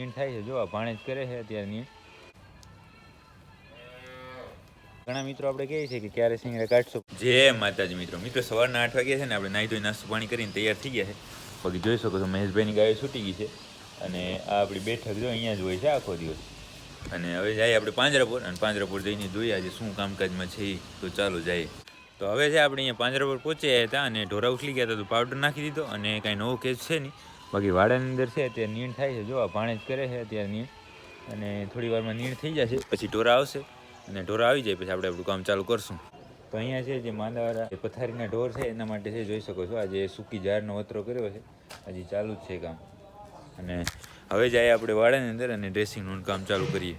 નીણ થાય છે. જો આ ભાણે જ કરે છે અત્યારે નીણ ઘણા મિત્રો આપણે કહીએ છીએ કે ક્યારે સિંગરા કાઢશો? જય માતાજી મિત્રો મિત્રો સવારના આઠ વાગ્યા છે ને, આપણે નાહી ધોઈ નાસ્તો પાણી કરીને તૈયાર થઈ ગયા છે. બાકી જોઈ શકો છો, મહેશભાઈની ગાયો છૂટી ગઈ છે. અને આ આપણી બેઠક જો અહીંયા જ હોય છે આખો દિવસ. અને હવે જઈએ આપણે પાંજરાપુર, અને પાંજરાપુર જઈને જોઈએ આજે શું કામકાજમાં છે તો ચાલો જઈએ તો હવે છે આપણે અહીંયા પાંજરાપુર પહોંચ્યા હતા અને ઢોરા ઉછલી ગયા હતા, તો પાવડર નાખી દીધો અને કાંઈ નવો કેસ છે નહીં. બાકી વાડાની અંદર છે, અત્યારે નીણ થાય છે જો ભાણે જ કરે છે અત્યારે નીણ. અને થોડી વારમાં નીણ થઈ જશે, પછી ઢોરા આવશે, અને ઢોરા આવી જાય, પછી આપણે આપણું કામ ચાલુ કરશું. તો અહીંયા છે જે માંદાવાળા પથારીના ઢોર છે, એના માટે છે, જોઈ શકો છો આજે સૂકી ઝાડનો વતરો કર્યો છે, હજી ચાલુ જ છે કામ. અને હવે જાય આપણે વાડાની અંદર અને ડ્રેસિંગનું કામ ચાલુ કરીએ.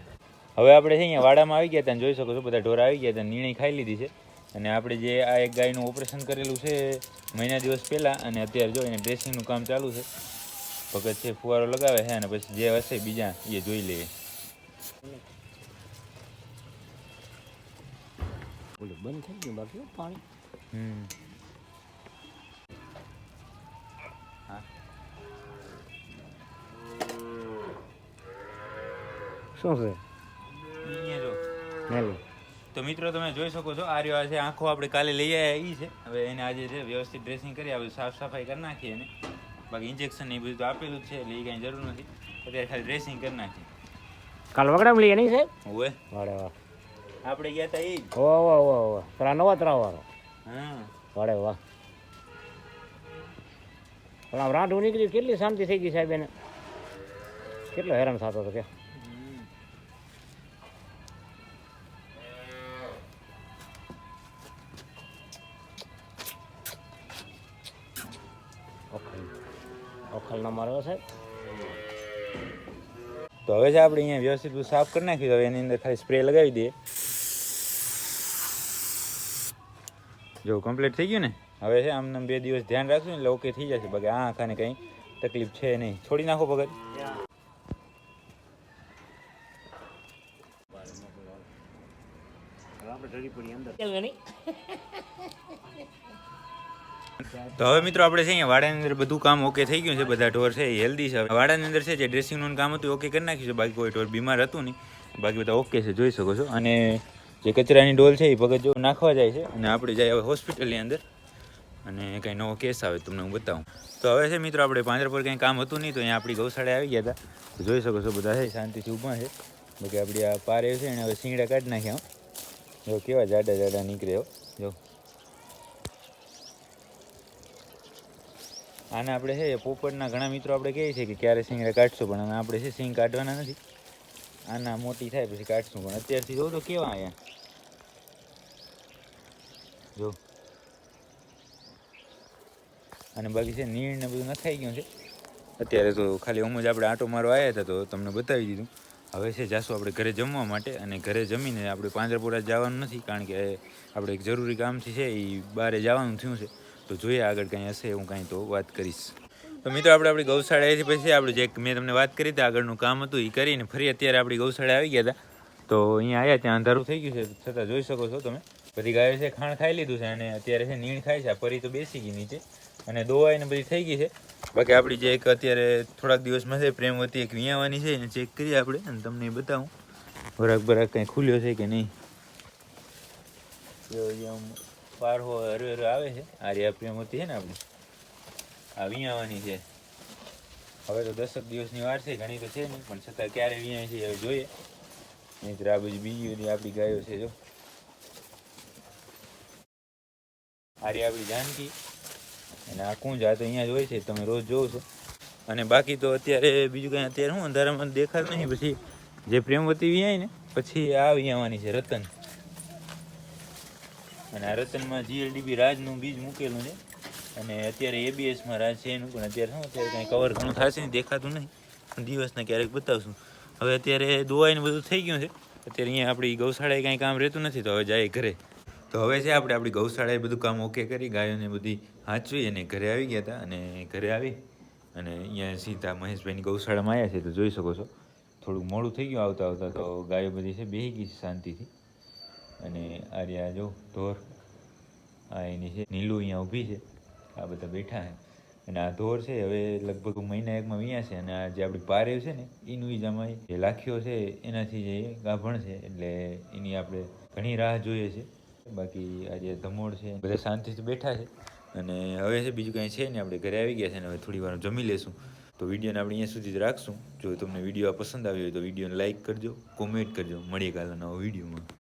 હવે આપણે છે અહીંયા વાડામાં આવી ગયા અને જોઈ શકો છો, બધા ઢોરા આવી ગયા હતા નીણી ખાઈ લીધી છે. અને આપણે જે આ એક ગાયનું ઓપરેશન કરેલું છે, મહિના દિવસ પહેલાં, અને અત્યારે જો એને ડ્રેસિંગનું કામ ચાલુ છે ભગત છે ફુવારો લગાવે છે અને પછી જે હશે બીજા એ જોઈ લે. બંધ થઈ ગયું બાકી પાણી. હમ. શું છે? તો મિત્રો તમે જોઈ શકો છો આ રહ્યો આ છે આંખો આપણે કાલે લઈ આવ્યા એ છે. હવે એને આજે છે વ્યવસ્થિત ડ્રેસિંગ કરી આપણે સાફ સફાઈ કરી નાખીએ એને. બાકી ઇન્જેક્શન ને એ બધું તો આપેલું છે એટલે એ કાંઈ જરૂર નથી. અત્યારે ખાલી ડ્રેસિંગ કરી નાખી. કાલ વગડામ લઈએ નહીં સાહેબ? હવે. વાડે વાહ. આપણે ગયા હતા એ જ. વાહ ઓ વાહ ત્રા પેલા નવા તરાવવાળો હા. વાડે વાહ. પણ આમ રાંઢું નીકળ્યું કેટલી શાંતિ થઈ ગઈ સાહેબ એને. કેટલો હેરાન થતો હતો કે. ઓખલ મારો છે. સાહેબ તો હવે છે આપણે અહીંયા વ્યવસ્થિત સાફ કરી નાખ્યું હવે એની અંદર ખાલી સ્પ્રે લગાવી દઈએ. જો કમ્પ્લીટ થઈ ગયું ને? હવે છે આમને આમ બે દિવસ ધ્યાન રાખશું ને એટલે ઓકે થઈ જશે. બાકી આ આખાને કંઈ તકલીફ છે નહીં. છોડી નાખો ભગત તો હવે મિત્રો આપણે છે અહીંયા વાડાની અંદર બધું કામ ઓકે થઈ ગયું છે, બધા ઢોર છે એ હેલ્ધી છે. વાડાની અંદર છે જે ડ્રેસિંગનું કામ હતું ઓકે કરી નાખ્યું છે, બાકી કોઈ ઢોર બીમાર હતું નહીં. બાકી બધા ઓકે છે, જોઈ શકો છો. અને જે કચરાની ડોલ છે એ ભગત જો નાખવા જાય છે અને આપણે જાય હવે હોસ્પિટલની અંદર. અને કંઈ નવો કેસ આવે તમને હું બતાવું. તો હવે છે મિત્રો આપણે પાંજરાપુર કંઈ કામ હતું નહીં તો અહીંયા આપણી ગૌશાળા આવી ગયા હતા. જોઈ શકો છો બધા છે, શાંતિથી ઊભા છે. બાકી આપણી આ પારે છે એને હવે શીંગડા કાઢી નાખ્યા જો કેવા જાડા જાડા નીકળ્યો જો. આને આપણે છે, પોપટના ઘણા મિત્રો આપણે કહીએ છીએ કે ક્યારે સિંગડા કાઢશું, પણ આપણે છે સિંગ કાઢવાના નથી. આના મોટી થાય પછી કાઢશું, પણ અત્યારથી જો તો કેવા અહીંયા જો. અને બાકી છે, નીણ ને બધું નખાઈ ગયું છે. અત્યારે તો ખાલી આમ જ આપણે આંટો મારવા આવ્યા હતા, તો તમને બતાવી દીધું. હવે છે, જાશું આપણે ઘરે જમવા માટે, અને ઘરે જમીને આપણે પાંજરાપોરા જવાનું નથી, કારણ કે આપણે એક જરૂરી કામથી છે એ બહારે જવાનું થયું છે. તો જોઈએ આગળ કંઈ હશે, હું કાંઈ તો વાત કરીશ. તો મિત્રો, આપણે આપણી ગૌશાળાએથી પછી આપણે જે મેં તમને વાત કરી હતી, આગળનું કામ હતું, એ કરીને ફરી અત્યારે આપણી ગૌશાળા આવી ગયા હતા. તો અહીંયા આવ્યા ત્યાં અંધારું થઈ ગયું છે, છતાં જોઈ શકો છો તમે. બધી ગાયો છે, ખાણ ખાઈ લીધું છે અને અત્યારે છે નીણ ખાય છે ફરી તો બેસી ગઈ નીચે. અને દોવાઈને બધી થઈ ગઈ છે. બાકી આપણી જે એક અત્યારે થોડાક દિવસમાં છે પ્રેમવતી એક વિયાવાની છે, એને ચેક કરીએ આપણે અને તમને બતાવું. બરાક બરાક કંઈ ખુલ્યો છે કે નહીં? પારહો હરે હરે આવે છે. આ રહ્યા પ્રેમવતી છે ને આપણી? આ વિયાવાની છે. હવે તો દસક દિવસની વાર છે, ઘણી તો છે નહીં, પણ છતાં ક્યારે વિયાય છે હવે જોઈએ. નહીંતર આ બીજી બધી આપણી ગાયો છે, જો. આ આપણી જાનકી. અને આ કુંજ આ તો અહીંયા જ હોય છે, તમે રોજ જોવો છો. અને બાકી તો અત્યારે બીજું કંઈ અત્યારે શું અંધારામાં દેખાતું નહીં, પછી જે પ્રેમવતી વ્યાય ને, પછી આ વિયાવાની છે, રતન. અને આ રતનમાં જીએલડીબી રાજનું બીજ મૂકેલું છે. અને અત્યારે એબીએસમાં રાજ છે એનું, પણ અત્યારે શું, અત્યારે કંઈ કવર ઘણું થશે નહીં, દેખાતું નહીં. દિવસના ક્યારેક બતાવશું. હવે અત્યારે દોવાઈને બધું થઈ ગયું છે. અત્યારે અહીંયા આપણી ગૌશાળાએ કાંઈ કામ રહેતું નથી, તો હવે જાય ઘરે. તો હવે છે આપણે આપણી ગૌશાળાએ બધું કામ ઓકે કરી ગાયોને બધી હાંચવી અને ઘરે આવી ગયા હતા. અને ઘરે આવી અને અહીંયા સીધા મહેશભાઈની ગૌશાળામાં આવ્યા છે, તો જોઈ શકો છો. થોડુંક મોડું થઈ ગયું આવતા આવતા તો ગાયો બધી છે બેસી ગઈ છે શાંતિથી. આ જો, ઢોર. આ એની છે, નીલું અહીંયા ઊભી છે. આ બધા બેઠા છે. અને આ ધોર છે, હવે લગભગ મહિના એકમાં અહીંયા છે અને આ જે આપણી પારેવ છે ને એનું ઈજામાં જે લાખીઓ છે, એનાથી જે ગાભણ છે, એટલે એની આપણે ઘણી રાહ જોઈએ છે. બાકી આ જે ધમોડ છે, બધા શાંતિથી બેઠા છે. અને હવે છે, બીજું કાંઈ છે ને આપણે ઘરે આવી ગયા છે ને, હવે થોડી વાર જમી લેશું. તો વિડીયોને આપણે અહીંયા સુધી જ રાખશું. જો તમને વીડિયો પસંદ આવ્યો હોય તો વિડીયોને લાઇક કરજો, કોમેન્ટ કરજો. મળીએ કાલના નવા વિડીયોમાં.